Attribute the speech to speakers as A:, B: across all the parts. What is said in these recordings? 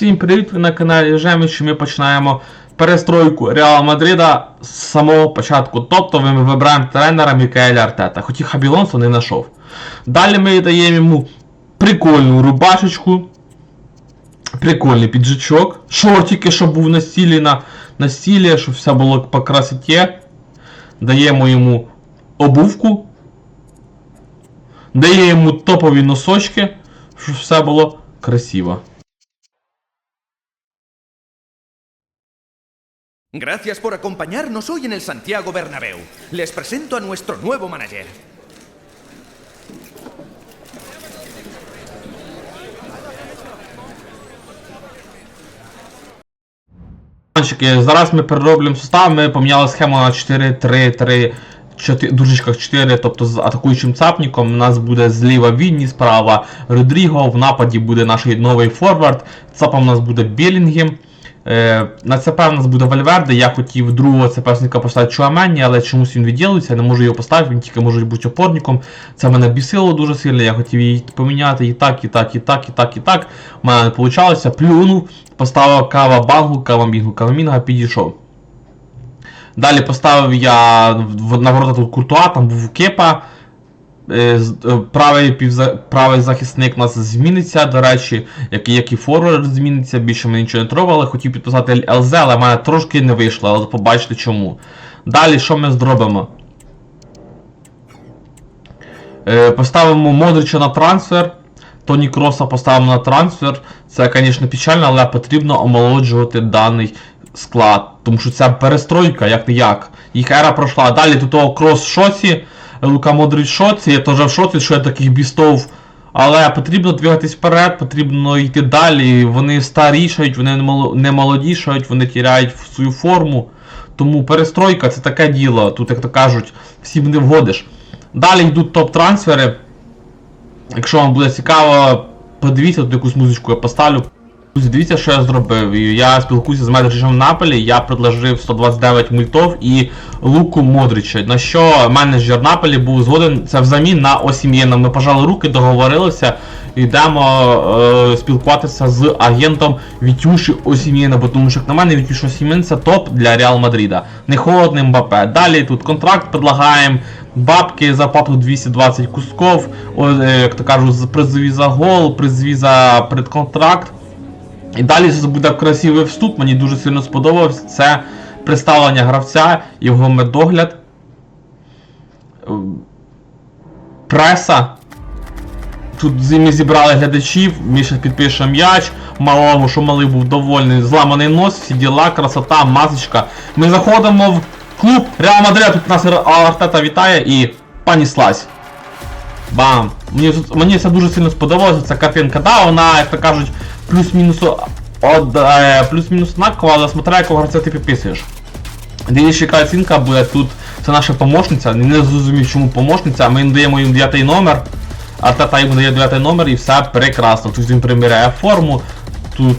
A: Всім привіт! Ви на каналі Жеміч. Ми починаємо перестройку Реала Мадрида з самого початку. Тобто ми вибираємо тренера Мікаеля Артета. Хоч і Хабілонсо не знайшов. Далі ми даємо йому прикольну рубашечку, прикольний піджачок, шортики, щоб був на стілі, на, на стілі, щоб все було по красоті. Даємо йому обувку. Даємо йому топові носочки, щоб все було красиво.
B: Gracias por acompañarnos hoy en el Santiago Bernabéu. Les presento a nuestro nuevo manager.
A: Зараз ми перероблюємо состав, ми поміняли схему на 4-3-3, 4, дужечках 4, тобто з атакуючим цапником. У нас буде зліва Вінні, справа Родріго, в нападі буде наш новий форвард, цапом у нас буде Білінгем. Е, на ЦП у буде Вальверде, я хотів другого ЦПшника поставити Чуамені, але чомусь він відділиться, я не можу його поставити, він тільки може бути опорником. Це мене бісило дуже сильно, я хотів її поміняти і так, і так, і так, і так, і так. У мене не вийшло, плюнув, поставив кава бангу, кава мінгу, кава мінга, підійшов. Далі поставив я на ворота тут Куртуа, там був Кепа. Е, е, Правий, півза... правий захисник у нас зміниться, до речі, як, як і форвард зміниться, більше мені нічого не треба, але хотів підписати ЛЗ, але в мене трошки не вийшло, але побачите чому. Далі що ми зробимо? Е, Поставимо Модрича на трансфер. Тоні Кроса поставимо на трансфер. Це, звісно, печально, але потрібно омолоджувати даний склад. Тому що це перестройка, як не як. Їх ера пройшла. Далі до того Крос в шоці, Лука Модрич шоці, я теж в шоці, що я таких бістов. Але потрібно двигатись вперед, потрібно йти далі. Вони старішають, вони не молодішають, вони тіряють свою форму. Тому перестройка це таке діло. Тут, як то кажуть, всім не вгодиш. Далі йдуть топ-трансфери. Якщо вам буде цікаво, подивіться, тут якусь музичку я поставлю. Друзі, Дивіться, що я зробив. Я спілкуюся з менеджером Наполі, я предложив 129 мультов і Луку Модрича. На що менеджер Наполі був згоден це взамін на Осім'єна. Ми пожали руки, договорилися, йдемо е, спілкуватися з агентом Вітюші Осім'єна, бо тому що на мене Вітюш Осім'єн це топ для Реал Мадрида. Не холодний Мбапе. Далі тут контракт предлагаємо. Бабки за папу 220 кусков, о, е, як то кажуть, призові за гол, призові за предконтракт. І далі це буде красивий вступ, мені дуже сильно сподобався. Це представлення гравця, його медогляд. Преса. Тут з- ми зібрали глядачів, Міша підпише м'яч, малому, що малий був довольний, зламаний нос, всі діла, красота, масочка. Ми заходимо в клуб Реал Мадрид, тут нас Артета вітає і паніслась. Бам! Мені, мені це дуже сильно сподобалося, ця картинка. Да, вона, як то кажуть, плюс-мінус од, е, плюс-мінус однакова, але смотря якого гравця ти підписуєш. Дивіться, яка оцінка буде тут. Це наша помощниця. Не зрозумів, чому помощниця. Ми їм даємо їм 9 номер. Артета йому дає 9 номер і все прекрасно. Тут він приміряє форму. Тут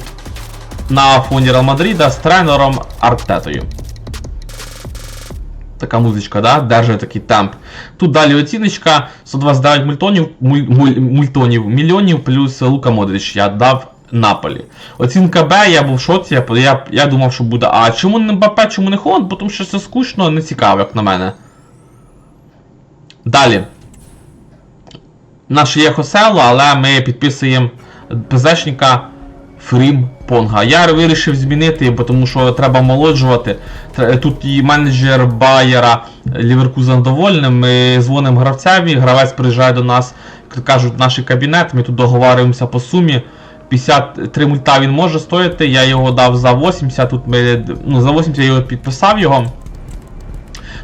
A: на фоні Реал Мадрида з тренером Артетою. Така музичка, да? Держить такий темп. Тут далі оціночка 129 мультонів, муль, муль, мультонів, мільйонів плюс Лука Модрич. Я дав Наполі. Оцінка Б, я був в шоці, я, я, я думав, що буде. А чому не Мбаппе, чому не Холод? Бо тому що це скучно, не цікаво, як на мене. Далі. Наше є Хосело, але ми підписуємо ПЗшника Фрім Понга. Я вирішив змінити, бо тому що треба молоджувати. Тут і менеджер Байера Ліверкузен довольним. Ми дзвонимо гравцеві, гравець приїжджає до нас, кажуть, наш кабінет, ми тут договарюємося по сумі. 53 мульта він може стоїти, я його дав за 80, тут ми, ну, за 80 я його підписав його.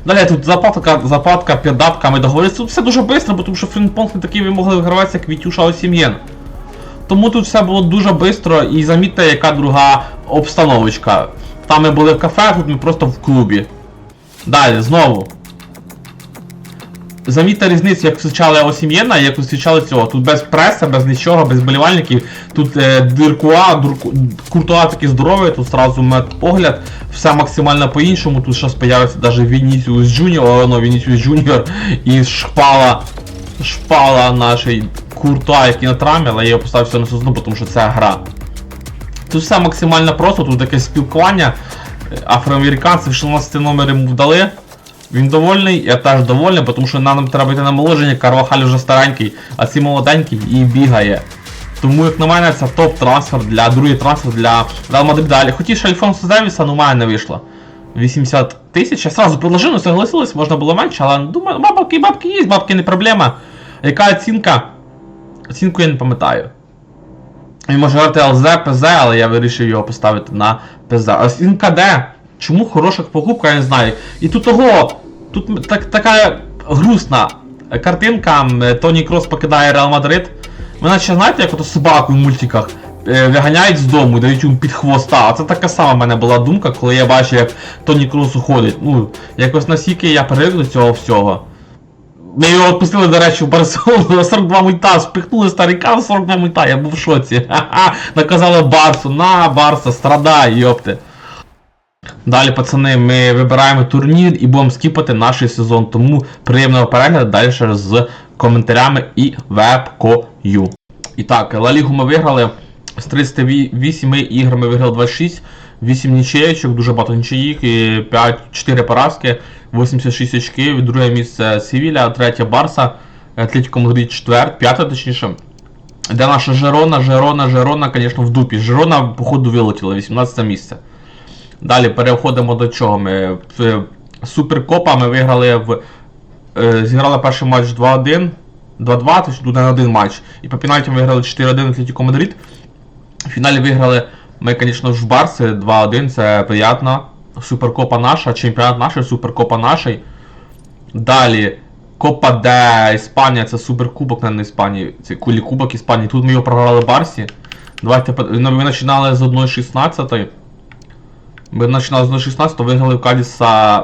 A: Далі тут западка, западка, передатка, ми договорилися. Тут все дуже швидко, бо тому що фрінпонг не такий вимогли виграватися, як Вітюша Осім'єн. Тому тут все було дуже швидко і замітьте, яка друга обстановочка. Там ми були в кафе, а тут ми просто в клубі. Далі, знову. Замітьте різницю, як зустрічали Осім'єна як зустрічали цього. Тут без преса, без нічого, без болівальників. Тут е, Диркуа, Дурку, Куртуа такий здоровий, тут сразу медогляд, все максимально по-іншому. Тут зараз появиться навіть Вінісіус Джуніор, ну, Вінісіус Джуніор і шпала, шпала нашої Куртуа, який на травмі, але я його поставив все на сезон, тому що це гра. Тут все максимально просто, тут таке спілкування. Е, Афроамериканців 16 номер йому дали. Він довольний, я теж довольний, тому що нам треба йти на молодження, Карвахаль вже старенький, а цей молоденький і бігає. Тому, як на мене, це топ-трансфер для другий трансфер для Реал Мадрид далі. Хотів ще Альфонсо Девіса, але у мене не вийшло. 80 тисяч. Я сразу предложив, ну согласились, можна було менше, але думаю, бабки, бабки є, бабки не проблема. Яка оцінка? Оцінку я не пам'ятаю. Він може грати ЛЗ, ПЗ, але я вирішив його поставити на ПЗ. Оцінка де? Чому хороша покупка, я не знаю. І тут того, тут так, така грустна картинка. Тоні Крос покидає Реал Мадрид. Ви наче знаєте, як ото собаку в мультиках е, виганяють з дому, дають йому під хвоста. А це така сама в мене була думка, коли я бачив, як Тоні Крос уходить. Ну, якось настільки я привик до цього всього. Ми його відпустили, до речі, в Барселону на 42 мульта, спихнули старика в 42 мульта, я був в шоці. Ха-ха, наказали Барсу, на, Барса, страдай, йопти. Далі, пацани, ми вибираємо турнір і будемо скіпати наш сезон, тому приємного перегляду далі з коментарями і вебкою. І так, Ла Лігу ми виграли з 38 ігр ми виграли 26, 8 нічеєчок, дуже багато нічиїк, 5, 4 поразки, 86 очків, друге місце Севіля, третє Барса, Атлетико Мадрид четвер, п'яте точніше. Де наша Жерона, Жерона, Жерона, звісно, в дупі. Жерона, походу, вилетіла, 18 місце. Далі переходимо до чого. Ми Суперкопа ми виграли в. Е, зіграли перший матч 2-1. 2-2, тобто тут на один матч. І по пенальті виграли 4-1 Атлетико Мадрид. В фіналі виграли ми, звісно в Барси 2-1, це приємно. Суперкопа наша, чемпіонат наш, Суперкопа наш. Далі. Копа де Іспанія, це суперкубок не Іспанії, це кулі кубок Іспанії. Тут ми його програли Барсі. Давайте ну, ми починали з 1-16. Ми починали з 1-16, виграли в Кадіса.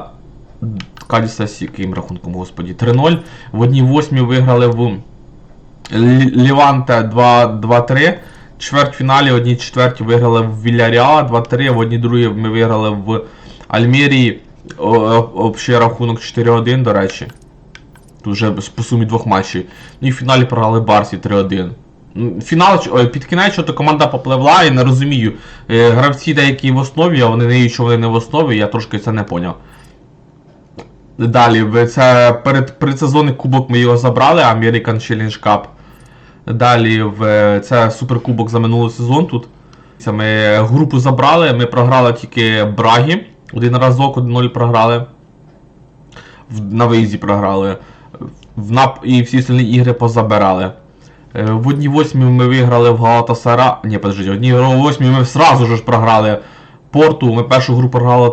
A: Кадіса з яким рахунком, господі. 3-0. В одній восьмій виграли в Ліванте 2-3. Чвертьфіналі, в одній четверті виграли в Вільяріала 2-3, в одній другій ми виграли в о- Общий рахунок 4-1, до речі. Тут вже по сумі двох матчів. Ну і в фіналі програли Барсі 3-1. М, Фінал під кінець що-то команда попливла і не розумію. Е, Гравці деякі в основі, а вони не що вони не в основі, я трошки це не поняв. Далі, це перед предсезонний кубок ми його забрали, American Challenge Cup. Далі в це суперкубок за минулий сезон тут. Це ми групу забрали, ми програли тільки Брагі. Один разок 1-0 програли. На виїзді програли. В нап... І всі остальні ігри позабирали. Е, В одній восьмій ми виграли в Галатасара. Ні, подождіть, в одній восьмій ми сразу ж програли Порту. Ми першу гру програли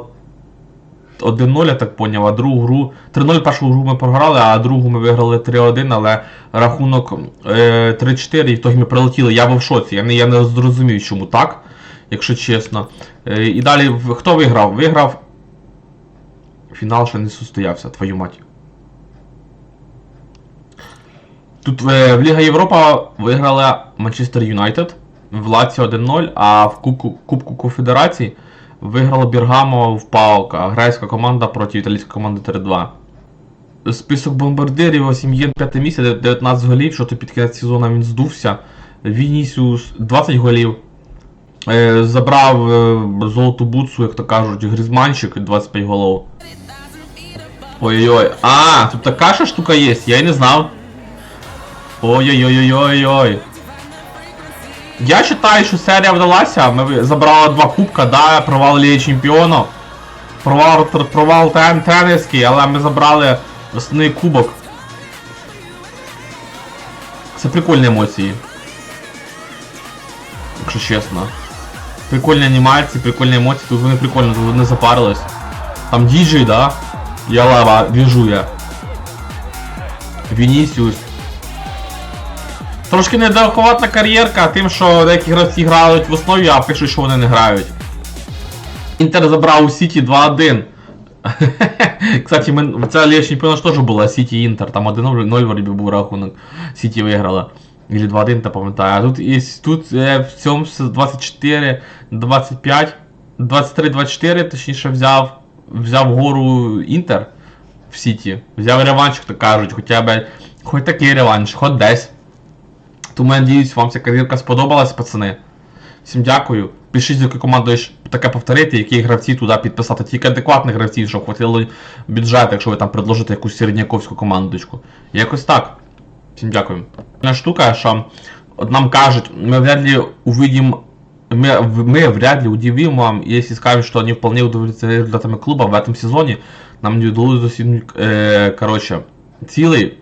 A: 1-0, я так поняв, а другу гру. 3-0 першу гру ми програли, а другу ми виграли 3-1, але рахунок е, 3-4, і в ітогі ми прилетіли. Я був в шоці. Я не, я не зрозумів, чому так, якщо чесно. Е, і далі хто виграв? Виграв. Фінал ще не состоявся, твою мать. Тут е, в Ліга Європа виграла Манчестер Юнайтед в Лаці 1-0, а в Кубку, Кубку Конфедерації виграла Біргамо в Паука, грецька команда проти італійської команди 3-2. Список бомбардирів Осім'єн 5 місце, 19 голів, що то під кінець сезону він здувся. Вінісіус 20 голів. Е, забрав е, золоту бутсу, як то кажуть, Грізманчик 25 голов. Ой-ой-ой. А, тут така ще штука є, я й не знав. Ой-ой-ой-ой-ой. Я вважаю, що серія вдалася. Ми забрали два кубка, да, провал Ліги Чемпіонів. Провал, провал тен, тренерський, але ми забрали основний кубок. Це прикольні емоції. Якщо чесно. Прикольні анімації, прикольні емоції, тут вони прикольно, тут вони запарились. Там діджей, да? Я лава, двіжує. Вінісіус. Трошки недоахватна кар'єрка тим, що деякі гравці грають в основі, а пишуть, що вони не грають. Інтер забрав у Сіті 2-1. Кстати, ми, це Ліга Чемпіонаш теж була Сіті Інтер, там 1-0 вроді був рахунок. Сіті виграла. Или 2-1, та пам'ятаю. А тут, є, тут е, в цьому 24, 25, 23-24, точніше взяв, взяв гору Інтер в Сіті. Взяв реванш, як то кажуть, хоча б, хоч такий реванш, хоч десь. Тому я надіюсь, вам ця кар'єрка сподобалась, пацани. Всім дякую. Пишіть, з якою командою ж таке повторити, які гравці туди підписати. Тільки адекватних гравців, щоб хватило бюджету, якщо ви там предложите якусь середняковську командочку. Якось так. Всім дякую. Одна штука, що от нам кажуть, ми вряд ли увидим, мы, мы вряд ли удивим вам, если скажем, что они вполне удовлетворены результатами клуба в этом сезоні. Нам не вдалося досягнути, е, коротше, цілий.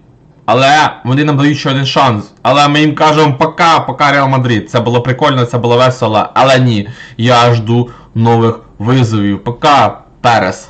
A: але вони нам дають ще один шанс. Але ми їм кажемо пока, пока Реал Мадрид. Це було прикольно, це було весело, але ні. Я жду нових визовів. Пока, Перес.